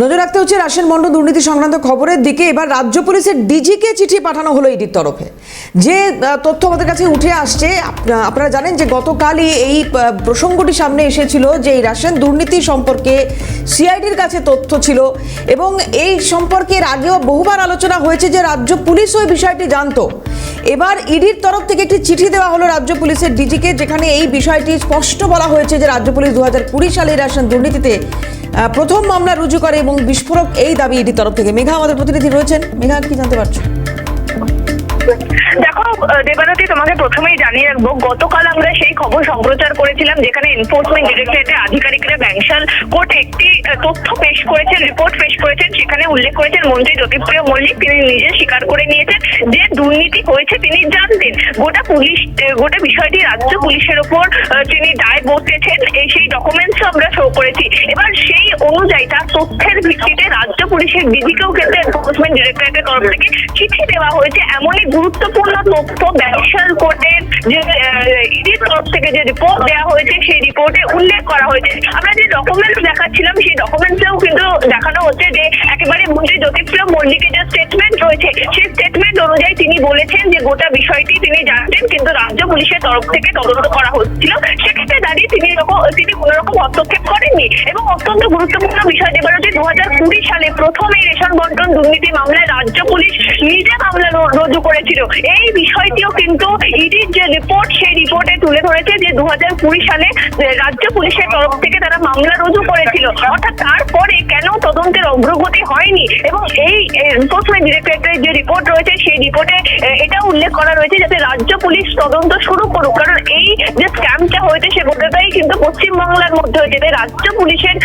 নজর রাখতে হচ্ছে রাশিয়ান মন্ড দুর্নীতি সংক্রান্ত খবরের দিকে। এবার রাজ্য পুলিশের ডিজিকে চিঠি পাঠানো হলো ইডির তরফে। যে তথ্য আমাদের কাছে উঠে আসছে আপনারা জানেন যে গতকালই এই প্রসঙ্গটি সামনে এসেছিল যে এই রাশিয়ান দুর্নীতি সম্পর্কে সিআইডির কাছে তথ্য ছিল এবং এই সম্পর্কে আগেও বহুবার আলোচনা হয়েছে যে রাজ্য পুলিশ ওই বিষয়টি জানতো। এবার ইডির তরফ থেকে একটি চিঠি দেওয়া হলো রাজ্য পুলিশের ডিজিকে, যেখানে এই বিষয়টি স্পষ্ট বলা হয়েছে যে রাজ্য পুলিশ দু হাজার কুড়ি সালে রেশন দুর্নীতিতে প্রথম মামলা রুজু করে এবং বিস্ফোরক এই দাবি ইডির তরফ থেকে। মেঘা, আমাদের প্রতিনিধি রয়েছেন। মেঘা, কি জানতে পারছ? দেখো দেবানতি, তোমাকে প্রথমেই জানিয়ে রাখব, গতকাল আমরা খবর সম্প্রচার করেছিলাম, যেখানে এনফোর্সমেন্ট ডিরেক্টরেটের আধিকারিকরা ব্যাংশাল কোর্টে একটি তথ্য পেশ করেছেন রিপোর্ট পেশ করেছেন, সেখানে উল্লেখ করেছেন মন্ত্রী জ্যোতিপ্রিয় মল্লিক, তিনি নিজে স্বীকার করে নিয়েছেন যে দুর্নীতি হয়েছে তিনি জানতেন। গোটা পুলিশ গোটা বিষয়টি রাজ্য পুলিশের ওপর তিনি দায় বসেছেন, এই সেই ডকুমেন্টস আমরা শো করেছি। এবার সেই অনুযায়ী তার তথ্যের ভিত্তিতে রাজ্য পুলিশের ডিজিকেও কিন্তু এনফোর্সমেন্ট ডিরেক্টরেটের তরফ থেকে চিঠি দেওয়া হয়েছে। এমনই গুরুত্বপূর্ণ তথ্য ব্যবসার কোর্টের যে ইডির থেকে যে রিপোর্ট দেওয়া হয়েছে, সেই রিপোর্টে উল্লেখ করা হয়েছে। আমরা যে ডকুমেন্টস দেখাচ্ছিলাম, সেই ডকুমেন্টসেও কিন্তু দেখানো হচ্ছে যে একেবারে মন্ত্রী জ্যোতিপ্রিয় মল্লিকের যে স্টেটমেন্ট রয়েছে, সেই স্টেটমেন্ট অনুযায়ী তিনি বলেছেন যে গোটা বিষয়টি তিনি জানতেন, কিন্তু রাজ্য পুলিশের তরফ থেকে তদন্ত করা হচ্ছিল। সেক্ষেত্রে দাঁড়িয়ে তিনি অত্যন্ত গুরুত্বপূর্ণ বিষয় হচ্ছে দু হাজার কুড়ি সালে প্রথম এই রেশন বন্টন দুর্নীতি মামলায় রাজ্য পুলিশ নিজে মামলা রুজু করেছিল। এই বিষয়টিও কিন্তু ইডির যে রিপোর্ট সেই রিপোর্টে তুলে ধরেছে যে দু হাজার কুড়ি সালে রাজ্য পুলিশের তরফ থেকে তারা মামলা রুজু করেছিল। অর্থাৎ তারপরে কেন তদন্তের অগ্রগতি হয়নি? এবং এই এনফোর্সমেন্ট ডিরেক্টরেটের যে রিপোর্ট রয়েছে, সেই রিপোর্টে এটা উল্লেখ করা রয়েছে যাতে রাজ্য পুলিশ তদন্ত শুরু করুক। কারণ এই যে স্ক্যামটা হয়েছে সে কিন্তু পশ্চিমবাংলার মধ্যে হয়েছে রাজ্য পুলিশের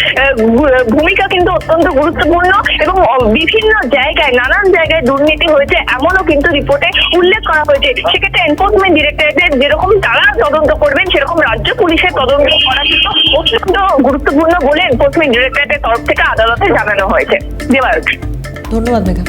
ভূমিকা কিন্তু অত্যন্ত গুরুত্বপূর্ণ এবং বিভিন্ন জায়গায়, নানান জায়গায় দুর্নীতি হয়েছে, এমনও কিন্তু রিপোর্টে উল্লেখ করা হয়েছে। সেক্ষেত্রে এনফোর্সমেন্ট ডিরেক্টরেটের যেরকম তারা তদন্ত করবেন, সেরকম রাজ্য পুলিশের তদন্ত করা কিন্তু অত্যন্ত গুরুত্বপূর্ণ বলে এনফোর্সমেন্ট ডিরেক্টরেটের তরফ থেকে আদালতে জানানো হয়েছে। ধন্যবাদ মেঘা